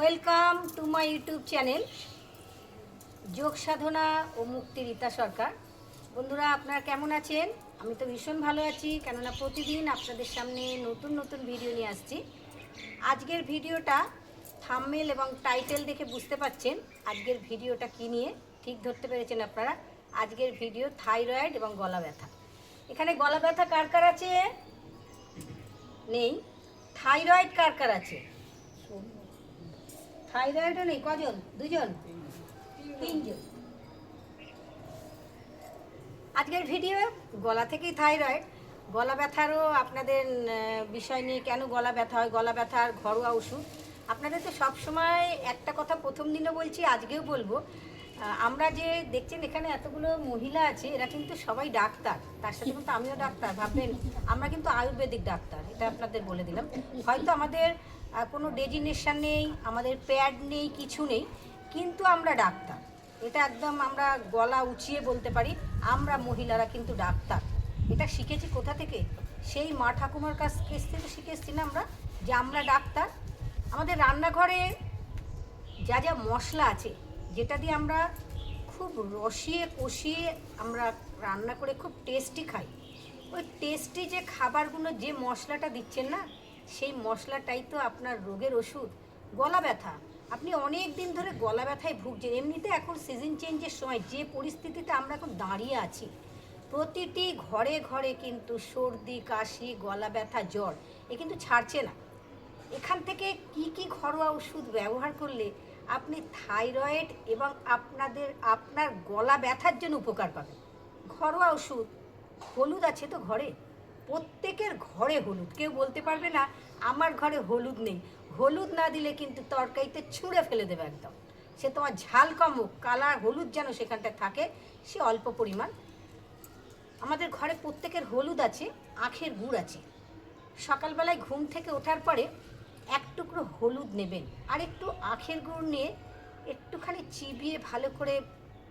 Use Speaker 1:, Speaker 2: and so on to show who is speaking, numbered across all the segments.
Speaker 1: Welcome to my YouTube channel যোগ সাধনা ও মুক্তি রীতা সরকার। বন্ধুরা, আপনারা কেমন আছেন? আমি তো ভীষণ ভালো আছি, কেননা প্রতিদিন আপনাদের সামনে নতুন নতুন ভিডিও নিয়ে আসছি। আজকের ভিডিওটা থাম্মেল এবং টাইটেল দেখে বুঝতে পাচ্ছেন আজকের ভিডিওটা কী নিয়ে। ঠিক ধরতে পেরেছেন আপনারা? আজকের ভিডিও থাইরয়েড এবং গলা ব্যথা। এখানে গলা ব্যথা কার কার আছে? নেই। থাইরয়েড কার কার আছে? থাইরয়েডও নেই, কজন? দুজন? তিনজন। আজকের ভিডিও গলা থেকেই থাইরয়েড গলা ব্যথারও আপনাদের বিষয় নিয়ে কেন গলা ব্যথা হয়, গলা ব্যথার ঘরোয়া ওষুধ। আপনাদের তো সব সময় একটা কথা প্রথম দিনও বলছি, আজকেও বলব। আমরা যে দেখছেন এখানে এতগুলো মহিলা আছে, এরা কিন্তু সবাই ডাক্তার। তার সাথে কিন্তু আমিও ডাক্তার, ভাববেন, আমরা কিন্তু আয়ুর্বেদিক ডাক্তার, এটা আপনাদের বলে দিলাম। হয়তো আমাদের কোনো ডেজিনেশন নেই, আমাদের প্যাড নেই, কিছু নেই। কিন্তু আমরা ডাক্তার। এটা একদম আমরা গলা উঁচিয়ে বলতে পারি, আমরা মহিলারা কিন্তু ডাক্তার। এটা শিখেছি কোথা থেকে? সেই মা ঠাকুমার কাছ কাছ থেকে শিখে এসছি না আমরা, যে আমরা ডাক্তার। আমাদের রান্নাঘরে যা যা মশলা আছে, যেটা দিয়ে আমরা খুব রসিয়ে কষিয়ে আমরা রান্না করে খুব টেস্টি খাই। ওই টেস্টি যে খাবারগুলো, যে মশলাটা দিচ্ছেন না সেই মশলাটাই তো আপনার রোগের ওষুধ। গলা ব্যথা। আপনি অনেক দিন ধরে গলা ব্যথায় ভুগছেন। এমনিতে এখন সিজন চেঞ্জের সময় যে পরিস্থিতিতে আমরা এখন দাঁড়িয়ে আছি, প্রতিটি ঘরে ঘরে কিন্তু সর্দি, কাশি, গলা ব্যথা, জ্বর, এ কিন্তু ছাড়ছে না। এখান থেকে কি কি ঘরোয়া ওষুধ ব্যবহার করলে আপনি থাইরয়েড এবং আপনাদের, আপনার গলা ব্যথার জন্য উপকার পাবেন? ঘরোয়া ওষুধ, হলুদ আছে তো ঘরে? প্রত্যেকের ঘরে হলুদ। কেউ বলতে পারবে না, আমার ঘরে হলুদ নেই। হলুদ না দিলে কিন্তু তরকারিতে ছুঁড়ে ফেলে দেবে একদম। সে তোমার ঝাল কম হোক, কালার হলুদ যেন সেখানটায় থাকে, সে অল্প পরিমাণ। আমাদের ঘরে প্রত্যেকের হলুদ আছে, আখের গুড় আছে। সকালবেলায় ঘুম থেকে ওঠার পরে এক টুকরো হলুদ নেবেন আর একটু আখের গুড় নিয়ে একটুখানি চিবিয়ে ভালো করে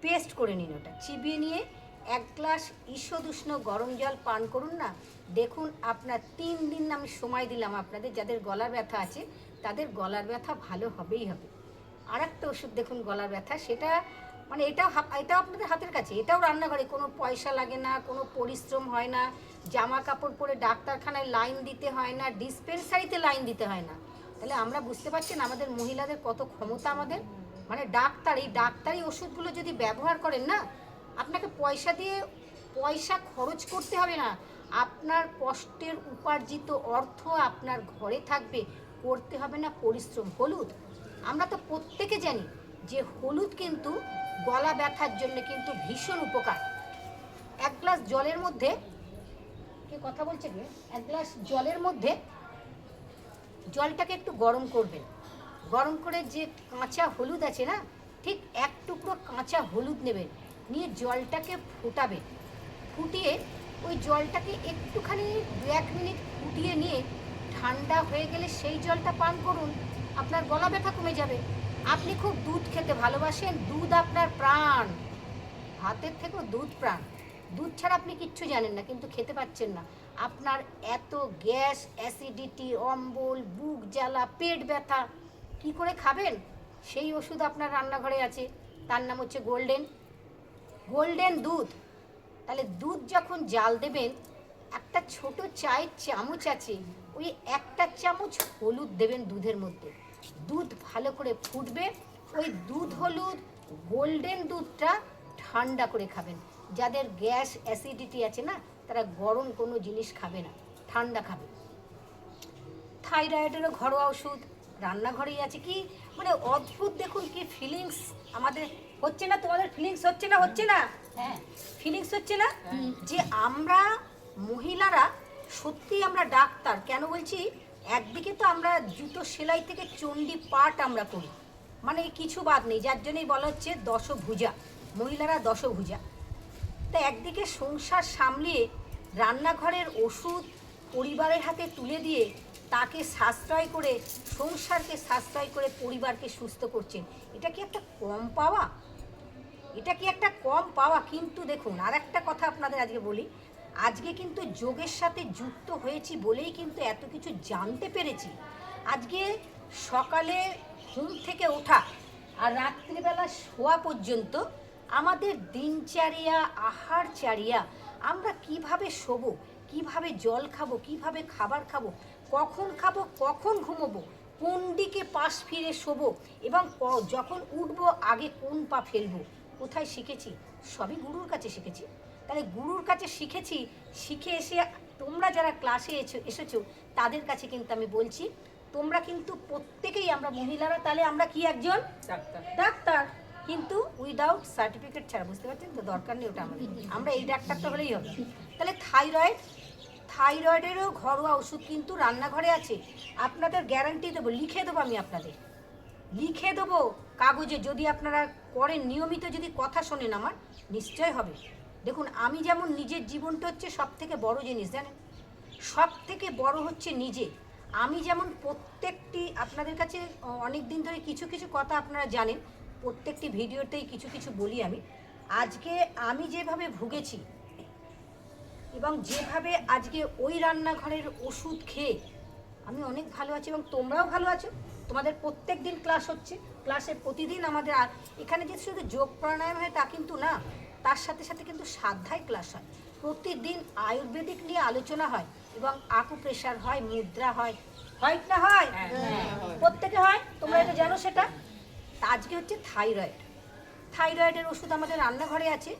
Speaker 1: পেস্ট করে নিন ওটা। চিবিয়ে নিয়ে এক গ্লাস ঈষদুষ্ণ গরম জল পান করুন না। দেখুন আপনার তিন দিন আমি সময় দিলাম আপনাদের, যাদের গলার ব্যথা আছে, তাদের গলার ব্যথা ভালো হবেই হবে। আর একটা ওষুধ দেখুন গলার ব্যথা, সেটা মানে হাত- এটাও আপনাদের হাতের কাছে, এটাও রান্নাঘরে, কোনো পয়সা লাগে না, কোনো পরিশ্রম হয় না জামা কাপড় পরে ডাক্তারখানায় লাইন দিতে হয় না, ডিসপেন্সারিতে লাইন দিতে হয় না। তাহলে আমরা বুঝতে পারছেন আমাদের মহিলাদের কত ক্ষমতা আমাদের। মানে ডাক্তার, এই ডাক্তারি ওষুধগুলো যদি ব্যবহার করেন না আপনাকে পয়সা দিয়ে পয়সা খরচ করতে হবে না। আপনার কষ্টের উপার্জিত অর্থ আপনার ঘরে থাকবে। করতে হবে না পরিশ্রম। হলুদ? আমরা তো প্রত্যেকে জানি যে হলুদ কিন্তু গলা ব্যথার জন্য কিন্তু ভীষণ উপকার। এক গ্লাস জলের মধ্যে কে কথা বলছে কে? এক গ্লাস জলের মধ্যে জলটাকে একটু গরম করবেন। গরম করে যে কাঁচা হলুদ আছে না, ঠিক এক টুকরো কাঁচা হলুদ নেবেন। নিয়ে জলটাকে ফোটাবেন। ফুটিয়ে ওই জলটাকে একটুখানি দু এক মিনিট ফুটিয়ে নিয়ে ঠান্ডা হয়ে গেলে সেই জলটা পান করুন, আপনার গলা ব্যথা কমে যাবে। আপনি খুব দুধ খেতে ভালোবাসেন, দুধ আপনার প্রাণ। ভাতের থেকেও দুধ প্রাণ। দুধ ছাড়া আপনি কিচ্ছু জানেন না, কিন্তু খেতে পাচ্ছেন না। আপনার এত গ্যাস, অ্যাসিডিটি, অম্বল, বুক জ্বালা, পেট ব্যথা, কি করে খাবেন? সেই ওষুধ আপনার রান্নাঘরে আছে। তার নাম হচ্ছে গোল্ডেন। গোল্ডেন দুধ। তাহলে দুধ যখন জাল দেবেন, একটা ছোট চায়ের চামচ আছে, ওই একটা চামচ হলুদ দেবেন দুধের মধ্যে। দুধ ভালো করে ফুটবে, ওই দুধ হলুদ, গোল্ডেন দুধটা ঠান্ডা করে খাবেন। যাদের গ্যাস অ্যাসিডিটি আছে না, তারা গরম কোনো জিনিস খাবে না, ঠান্ডা খাবে। থাইরয়েডেরও ঘরোয়া ওষুধ, রান্নাঘরেই আছে কি? মানে অদ্ভুত দেখুন কি ফিলিংস আমাদের হচ্ছে না তোমাদের ফিলিংস হচ্ছে না হচ্ছে না?
Speaker 2: হ্যাঁ।
Speaker 1: ফিলিংস হচ্ছে না? যে আমরা মহিলারা সত্যি আমরা ডাক্তার কেন বলছি? একদিকে তো আমরা জুতো সেলাই থেকে চণ্ডী পাট আমরা করি মানে কিছু বাদ নেই যার জন্যই বলা হচ্ছে দশভুজা। মহিলারা দশভুজা। তা একদিকে সংসার সামলিয়ে রান্নাঘরের ওষুধ পরিবারের হাতে তুলে দিয়ে তাকে সাশ্রয় করে সংসারকে সাশ্রয় করে পরিবারকে সুস্থ করছেন। এটা কি একটা কম পাওয়া? এটা কি একটা কম পাওয়া? কিন্তু দেখুন আর একটা কথা আপনাদের আজকে বলি। আজকে কিন্তু যোগের সাথে যুক্ত হয়েছি বলেই কিন্তু এত কিছু জানতে পেরেছি। আজকে সকালে ঘুম থেকে ওঠা আর রাত্রিবেলা শোয়া পর্যন্ত আমাদের দিনচারিয়া, আহারচারিয়া, আমরা কীভাবে শোবো, কীভাবে জল খাব, কীভাবে খাবার খাব, কখন খাব, কখন ঘুমোবো, কোন দিকে পাশ ফিরে শোবো এবং যখন উঠবো, আগে কোন পা ফেলব কোথায় শিখেছি? সবই গুরুর কাছে শিখেছি। তাহলে গুরুর কাছে শিখেছি শিখে এসে তোমরা যারা ক্লাসে এসে এসেছ তাদের কাছে কিন্তু আমি বলছি তোমরা কিন্তু প্রত্যেকেই আমরা মহিলারা তাহলে আমরা কি একজন?
Speaker 2: ডাক্তার।
Speaker 1: ডাক্তার। কিন্তু উইদাউট সার্টিফিকেট ছাড়া বুঝতে পারছেন তো? দরকার নেই ওটা আমাদের। আমরা এই ডাক্তারটা হলেই হবে। তাহলে থাইরয়েড থাইরয়েডেরও ঘরোয়া ওষুধ কিন্তু রান্নাঘরে আছে। আপনাদের গ্যারান্টি দেবো লিখে দেবো আমি আপনাদের। লিখে দেবো কাগজে। যদি আপনারা করেন, নিয়মিত যদি কথা শোনেন আমার, নিশ্চয় হবে। দেখুন, আমি যেমন নিজের জীবনটা হচ্ছে সব থেকে বড় জিনিস, জানেন? সব থেকে বড় হচ্ছে নিজে। আমি যেমন প্রত্যেকটি, আপনাদের কাছে অনেক দিন ধরে কিছু কিছু কথা আপনারা জানেন, প্রত্যেকটি ভিডিওতেই কিছু কিছু বলি আমি। আজকে আমি যেভাবে ভুগেছি এবং যেভাবে আজকে ওই রান্নাঘরের ওষুধ খেয়ে আমি অনেক ভালো আছি এবং তোমরাও ভালো আছো। তোমাদের প্রত্যেক দিন ক্লাস হচ্ছে ক্লাসে প্রতিদিন আমাদের আর এখানে যে শুধু যোগ প্রাণায়াম হয় তা কিন্তু না তার সাথে সাথে কিন্তু সাধ্যায় ক্লাস হয়। প্রতিদিন আয়ুর্বেদিক নিয়ে আলোচনা হয় এবং আকু প্রেশার হয় মুদ্রা হয়। হয় না হয়? প্রত্যেকে হয়? তোমরা এটা জানো সেটা? আজকে হচ্ছে থাইরয়েড থাইরয়েডের ওষুধ আমাদের রান্নাঘরে আছে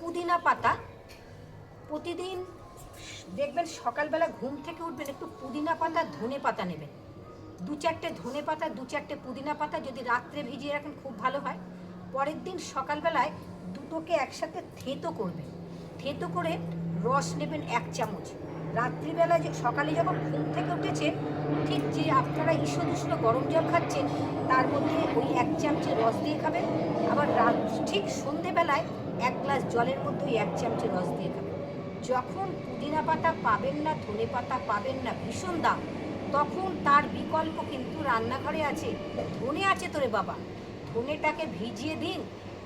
Speaker 1: পুদিনা পাতা। প্রতিদিন দেখবেন সকালবেলা ঘুম থেকে উঠবেন একটু পুদিনা পাতা ধনে পাতা নেবেন। দু চারটে ধনে পাতা, দু চারটে পুদিনা পাতা যদি রাত্রে ভিজিয়ে রাখেন খুব ভালো হয়। পরের দিন সকালবেলায় দুটোকে একসাথে থেঁতো করবেন। থেঁতো করে রস নেবেন এক চামচ। রাত্রিবেলা যে, সকালে যখন ঘুম থেকে উঠেছেন ঠিক যে আপনারা ঈষদ উষ্ণ গরম জল খাচ্ছেন, তার মধ্যে ওই এক চামচে রস দিয়ে খাবেন। আবার রাত, ঠিক সন্ধেবেলায় এক গ্লাস জলের মধ্যে ওই এক চামচে রস দিয়ে খাবেন। যখন পুদিনা পাতা পাবেন না, ধনে পাতা পাবেন না, ভীষণ দাম তখন তার বিকল্প কিন্তু রান্নাঘরে আছে। ধনে আছে তোরে বাবা। ধনেটাকে ভিজিয়ে দিন।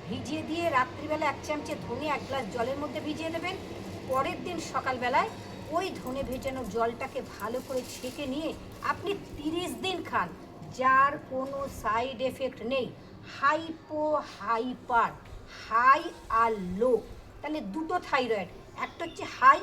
Speaker 1: ভিজিয়ে দিয়ে রাত্রিবেলা এক চামচে ধনে এক গ্লাস জলের মধ্যে ভিজিয়ে দেবেন। পরের দিন সকালবেলায় ওই ধনে ভেজানো জলটাকে ভালো করে ছেঁকে নিয়ে আপনি তিরিশ দিন খান। যার কোনো সাইড এফেক্ট নেই। হাইপো হাইপার, হাই আর লো। তাহলে দুটো থাইরয়েড, একটা হচ্ছে হাই,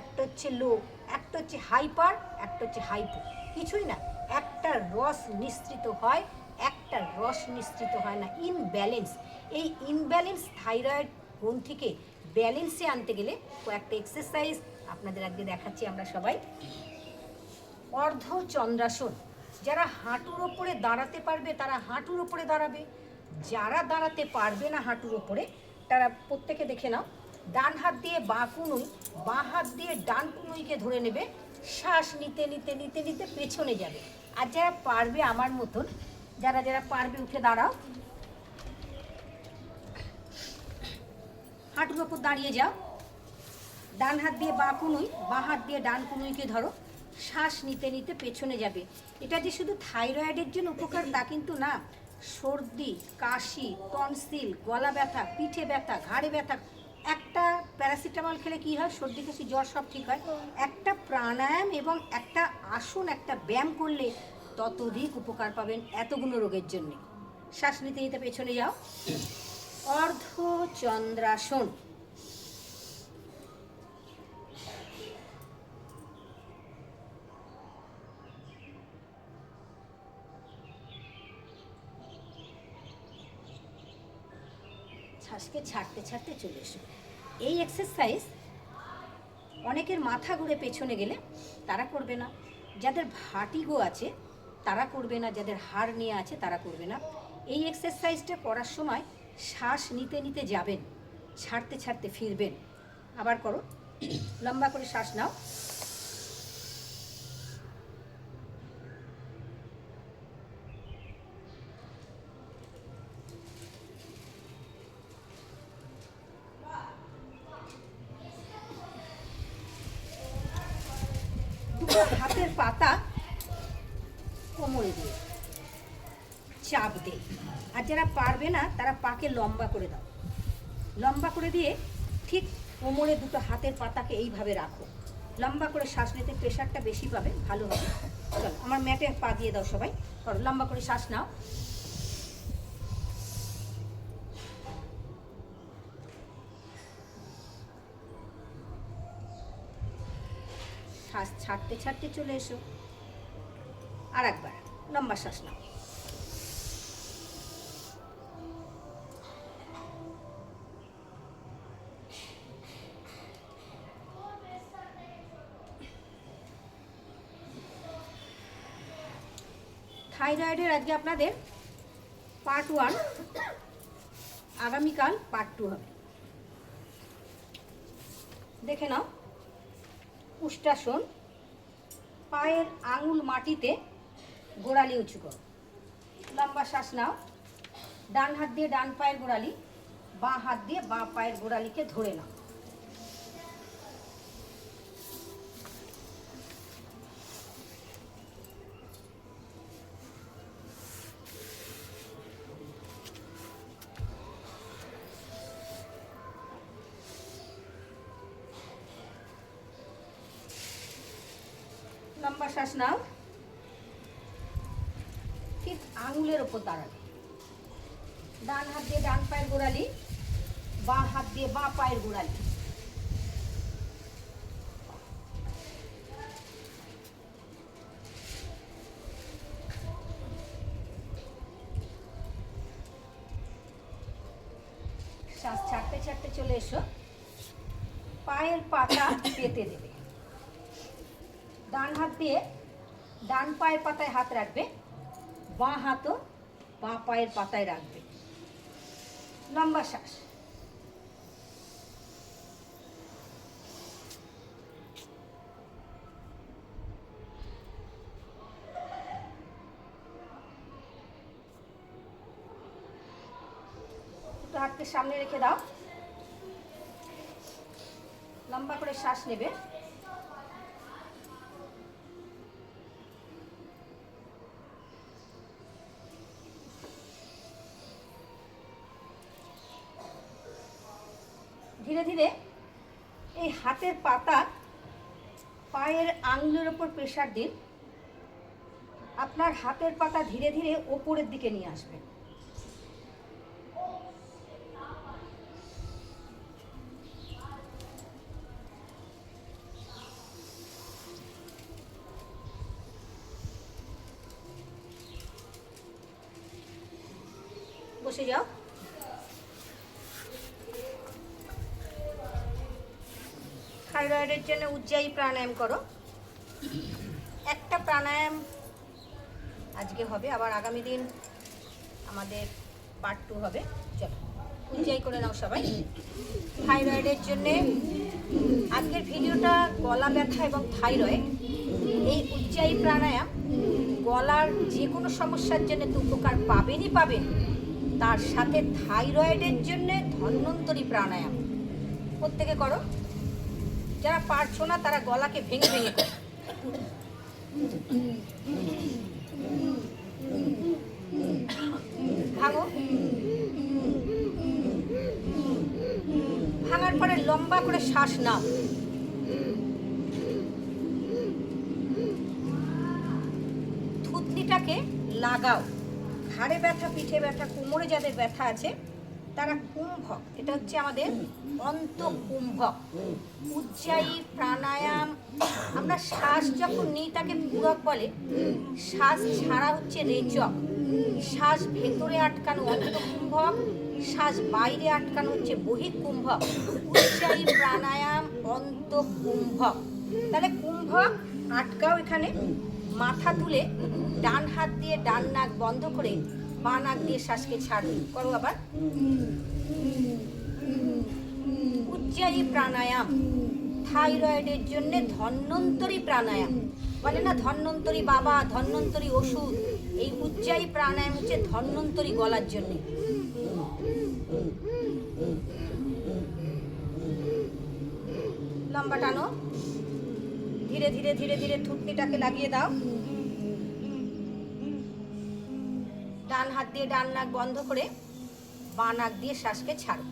Speaker 1: একটা হচ্ছে লো, একটা হচ্ছে হাইপার, একটা হচ্ছে হাইপো। কিছুই না, একটা রস নিঃসৃত হয়, একটা রস নিঃসৃত হয় না ইনব্যালেন্স এই ইনব্যালেন্স থাইরয়েড গ্রন্থিকে ব্যালেন্সে আনতে গেলে কয়েকটা এক্সারসাইজ আপনাদের আজকে দেখাচ্ছি আমরা সবাই। অর্ধ চন্দ্রাসন যারা হাঁটুর ওপরে দাঁড়াতে পারবে তারা হাঁটুর ওপরে দাঁড়াবে, যারা দাঁড়াতে পারবে না হাঁটুর ওপরে তারা প্রত্যেকে দেখে নাও। ডান হাত দিয়ে বাঁ কুনুই, বাঁ হাত দিয়ে ডান কুনুইকে ধরে নেবে শ্বাস নিতে নিতে নিতে নিতে পেছনে যাবে। আর যারা পারবে আমার মতন, যারা যারা পারবে, উঠে দাঁড়াও। হাঁটুর ওপর দাঁড়িয়ে যাও। ডান হাত দিয়ে বাঁ কুনুই, বাঁ হাত দিয়ে ডান কুনুইকে ধরো। শ্বাস নিতে নিতে পেছনে যাবে। এটা যে শুধু থাইরয়েডের জন্য উপকার, তা কিন্তু না। সর্দি, কাশি, টনসিল, গলা ব্যথা, পিঠে ব্যথা, ঘাড়ে ব্যথা একটা প্যারাসিটামল খেলে কি হয়? সর্দি, কাশি, জ্বর সব ঠিক হয়। একটা প্রাণায়াম এবং একটা আসন, একটা ব্যায়াম করলে ততোধিক উপকার পাবেন এতগুলো রোগের জন্যে। শ্বাস নিতে নিতে পেছনে যাও। অর্ধ শ্বাসকে ছাড়তে ছাড়তে চলে এসো। এই এক্সারসাইজ অনেকের মাথা ঘুরে পেছনে গেলে তারা করবে না। যাদের ভাটিগো আছে, তারা করবে না। যাদের হাড় নিয়ে আছে, তারা করবে না। এই এক্সারসাইজটা করার সময় শ্বাস নিতে নিতে যাবেন, ছাড়তে ছাড়তে ফিরবেন। আবার করো, লম্বা করে শ্বাস নাও। হাতের পাতা কোমরে দিয়ে চাপ দে আর যারা পারবে না, তারা পাকে লম্বা করে দাও। লম্বা করে দিয়ে ঠিক কোমরে দুটো হাতের পাতাকে এইভাবে রাখো। লম্বা করে শ্বাস নিতে প্রেশারটা বেশি পাবে, ভালো হবে। চলো, আমার ম্যাটে পা দিয়ে দাও সবাই। করো লম্বা করে শ্বাস নাও। শ্বাস ছাড়তে ছাড়তে চলে এসো। আর একবার লম্বা শ্বাস নাও। থাইরয়েডের আজকে আপনাদের পার্ট ওয়ান আগামীকাল পার্ট টু হবে। দেখে নাও। উষ্টাসন পায়ের আঙুল মাটিতে গোড়ালি উঁচু কর। লম্বা শ্বাস নাও। ডান হাত দিয়ে ডান পায়ের গোড়ালি, বাঁ হাত দিয়ে বাঁ পায়ের গোড়ালিকে ধরে নাও। লম্বা শ্বাস নাও। ঠিক আঙুলের ওপর দাঁড়াবে। ডান হাত দিয়ে ডান পায়ের গোড়ালি, বাঁ হাত দিয়ে বাঁ পায়ের গোড়ালি। শ্বাস ছাড়তে ছাড়তে চলে এসো। পায়ের পাতা পেতে দেবে। ডান হাত দিয়ে ডান পায়ের পাতায় হাত রাখবে, বাঁ হাতও বাঁ পায়ের পাতায় রাখবে। লম্বা শ্বাস। হাতকে সামনে রেখে দাও। লম্বা করে শ্বাস নেবে। ধীরে ধীরে এই হাতের পাতা পায়ের আঙুলের ওপর প্রেশার দিন। আপনার হাতের পাতা ধীরে ধীরে ওপরের দিকে নিয়ে আসবেন বসে যাও। থাইরয়েডের জন্য উজ্জায়ী প্রাণায়াম করো। একটা প্রাণায়াম আজকে হবে, আবার আগামী দিন আমাদের পার্ট টু হবে। চলো উজ্জায়ী করে নাও সবাই। থাইরয়েডের জন্যে আজকের ভিডিওটা গলা ব্যথা এবং থাইরয়েড। এই উজ্জায়ী প্রাণায়াম গলার যে কোনো সমস্যার জন্য তো উপকার পাবেনই পাবেন। তার সাথে থাইরয়েডের জন্য ধন্বন্তরী প্রাণায়াম। প্রত্যেকে করো। যারা পারছ না, তারা গলাকে ভেঙে ভেঙে ভাঙো ভাঙার পরে লম্বা করে শ্বাস নাও। থুতনিটাকে লাগাও। ঘাড়ে ব্যথা, পিঠে ব্যথা, কোমরে যাদের ব্যথা আছে তারা কুম্ভক। এটা হচ্ছে আমাদের অন্ত কুম্ভক উজ্জায়ী প্রাণায়াম। আমরা শ্বাস যখন নিই, তাকে পূরক বলে। শ্বাস ছাড়া হচ্ছে রেচক। শ্বাস ভেতরে আটকানো অন্ত কুম্ভক শ্বাস বাইরে আটকানো হচ্ছে বহিঃকুম্ভক। উজ্জায়ী প্রাণায়াম অন্ত কুম্ভক তাহলে কুম্ভক, আটকাও এখানে। মাথা তুলে ডান হাত দিয়ে ডান নাক বন্ধ করে বাঁ নাক দিয়ে শ্বাসকে ছাড়বে করো আবার। উজ্জায়ী প্রাণায়াম। থাইরয়েডের জন্য ধন্বন্তরী প্রাণায়াম। বলে না ধন্বন্তরী বাবা, ধন্বন্তরী ওষুধ। এই উজ্জায়ী প্রাণায়াম হচ্ছে ধন্বন্তরী গলার জন্য। লম্বা টানো। ধীরে ধীরে ধীরে ধীরে থুতনিটাকে লাগিয়ে দাও। ডান হাত দিয়ে ডান নাক বন্ধ করে বাঁ নাক দিয়ে শ্বাসকে ছাড়ো।